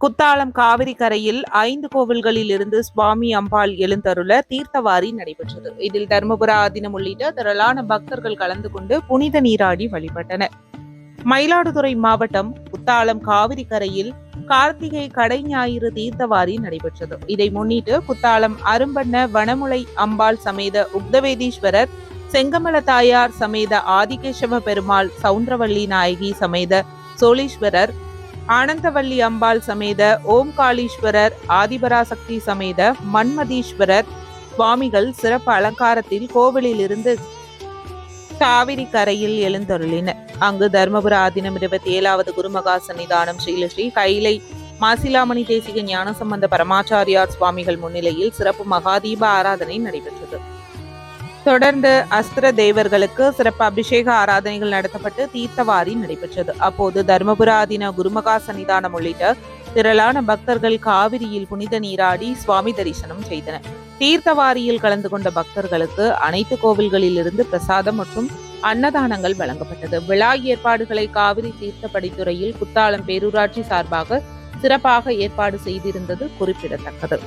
குத்தாலம் காவிரி கரையில் ஐந்து கோவில்களில் இருந்து சுவாமி அம்பாள் எழுந்தருள தீர்த்தவாரி நடைபெற்றது. இதில் தர்மபுரா ஆதீனம் உள்ளிட்ட திரளான பக்தர்கள் கலந்து கொண்டு புனித நீராடி வழிபட்டனர் மயிலாடுதுறை மாவட்டம் குத்தாலம் காவிரி கரையில் கார்த்திகை கடை ஞாயிறு தீர்த்தவாரி நடைபெற்றது. இதை முன்னிட்டு குத்தாலம் அரும்பண்ண வனமுலை அம்பாள் சமேத உக்தவேதீஸ்வரர் செங்கமல தாயார் சமேத ஆதிகேசவ பெருமாள் சவுந்தரவள்ளி நாயகி சமேத சோழீஸ்வரர் ஆனந்தவள்ளி அம்பாள் சமேத ஓம்காளீஸ்வரர் ஆதிபராசக்தி சமேத மன்மதீஸ்வரர் சுவாமிகள் சிறப்பு அலங்காரத்தில் கோவிலிலிருந்து காவிரி கரையில் எழுந்தருளினர் அங்கு தர்மபுர ஆதினம் இருபத்தி ஏழாவது குருமகா சன்னிதானம் ஸ்ரீலஸ்ரீ கைலை மாசிலாமணி தேசிக ஞானசம்பந்த பரமாச்சாரியார் சுவாமிகள் முன்னிலையில் சிறப்பு மகாதீப ஆராதனை நடைபெற்றது. தொடர்ந்து அஸ்திர தேவர்களுக்கு சிறப்பு அபிஷேக ஆராதனைகள் நடத்தப்பட்டு தீர்த்தவாரி நடைபெற்றது. அப்போது தர்மபுராதீன குருமகா சன்னிதானம் உள்ளிட்ட திரளான பக்தர்கள் காவிரியில் புனித நீராடி சுவாமி தரிசனம் செய்தனர். தீர்த்தவாரியில் கலந்து கொண்ட பக்தர்களுக்கு அனைத்து கோவில்களில் இருந்து பிரசாதம் மற்றும் அன்னதானங்கள் வழங்கப்பட்டது. விழா ஏற்பாடுகளை காவிரி தீர்த்தப்படித்துறையில் குத்தாலம் பேரூராட்சி சார்பாக சிறப்பாக ஏற்பாடு செய்திருந்தது குறிப்பிடத்தக்கது.